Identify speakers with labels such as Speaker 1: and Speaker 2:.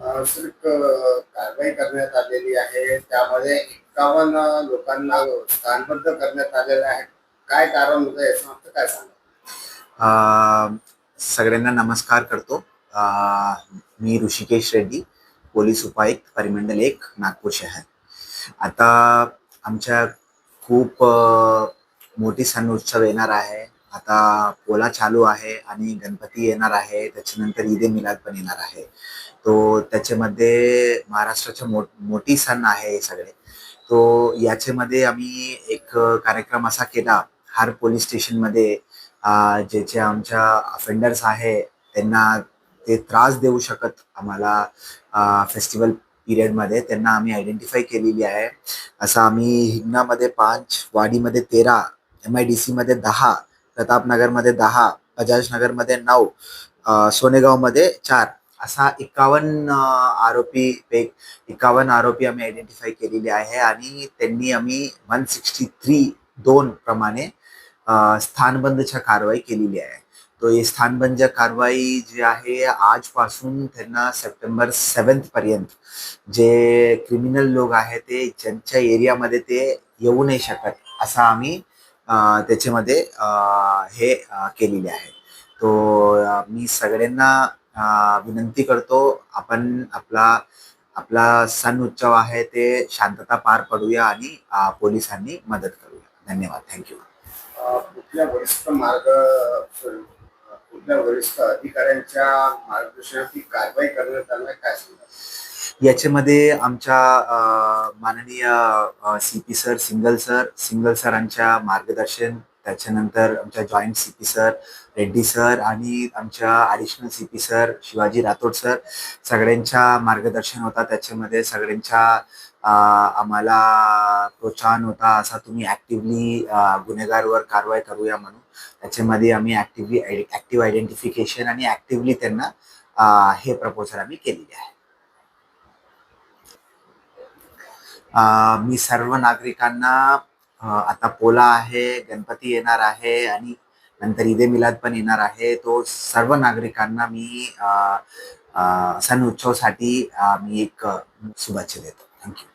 Speaker 1: अ, कारवाई करण्यात आलेली आहे. त्यामध्ये एकावन्न लोकांना स्थानबद्ध करण्यात आलेलं आहे. काय कारण होतं याचं मागचं काय सांगा
Speaker 2: सगळ्यांना नमस्कार करतो. मी ऋषिकेश रेड्डी पोलीस उपायुक्त परिमंडल एक नागपूर शहर. आता आमच्या खूप मोठी सण उत्सव येणार आहे. आता पोला चालू आहे आणि गणपती येणार आहे त्याच्यानंतर ईद मिलाद पण येणार आहे. तो त्याच्यामध्ये महाराष्ट्राच्या मो मोठी सण आहे हे सगळे. तो याच्यामध्ये आम्ही एक कार्यक्रम असा केला हर पोलीस स्टेशनमध्ये अ, जे जे आमच्या अफेंडर्स आहे त्यांना ते त्रास देऊ शकत आम्हाला फेस्टिवल पिरियडमध्ये त्यांना आम्ही आयडेंटिफाय केलेली आहे. असं आम्ही हिंगणामध्ये पाच वाडीमध्ये तेरा एम आय डी सीमध्ये दहा प्रतापनगरमध्ये दहा बजाजनगरमध्ये नऊ सोनेगावमध्ये चार. असा एकावन्न आरोपी पैक एकावन्न आरोपी आम्ही आयडेंटिफाय केलेले आहे आणि त्यांनी आम्ही वन सिक्स्टी थ्री दोन प्रमाणे स्थानबंदच्या कारवाई केलेली आहे. तो ही स्थानबंद कारवाई जी आहे आजपासून त्यांना सप्टेंबर सेवन्थ पर्यंत जे क्रिमिनल लोक आहे ते ज्यांच्या एरियामध्ये ते येऊ नाही शकत असा आम्ही त्याच्यामध्ये हे केलेले आहे. तो मी सगळ्यांना विनंती करतो आपण आपला आपला सण उत्सव आहे ते शांतता पार पडूया आणि पोलिसांनी मदत करूया. धन्यवाद. थँक्यू
Speaker 1: कुठल्या वरिष्ठ मार्ग कुठल्या वरिष्ठ अधिकाऱ्यांच्या मार्गदर्शनाची कारवाई करण्यात आलं काय सांगा
Speaker 2: याच्यामध्ये आमच्या माननीय C P sir Singal sir Singal सरांच्या मार्गदर्शन त्याच्यानंतर आमच्या joint C P sir Reddy sir आणि आमच्या additional C P sir Shivaji Rathod sir सगळ्यांच्या मार्गदर्शन होता त्याच्यामध्ये सगळ्यांच्या आम्हाला प्रोत्साहन होता असा तुम्ही ॲक्टिवली गुन्हेगारवर कारवाई करूया म्हणून. त्याच्यामध्ये आम्ही ॲक्टिवली ॲक्टिव्ह आयडेंटिफिकेशन आणि ॲक्टिवली त्यांना हे प्रपोजल आम्ही केलेले आहे. मी सर्व नागरिकांना आता पोला आहे गणपती येणार आहे आणि नंतर ईदे मिलाद पण येणार आहे. तो सर्व नागरिकांना मी सण उत्सवसाठी मी एक शुभेच्छा देतो. थँक्यू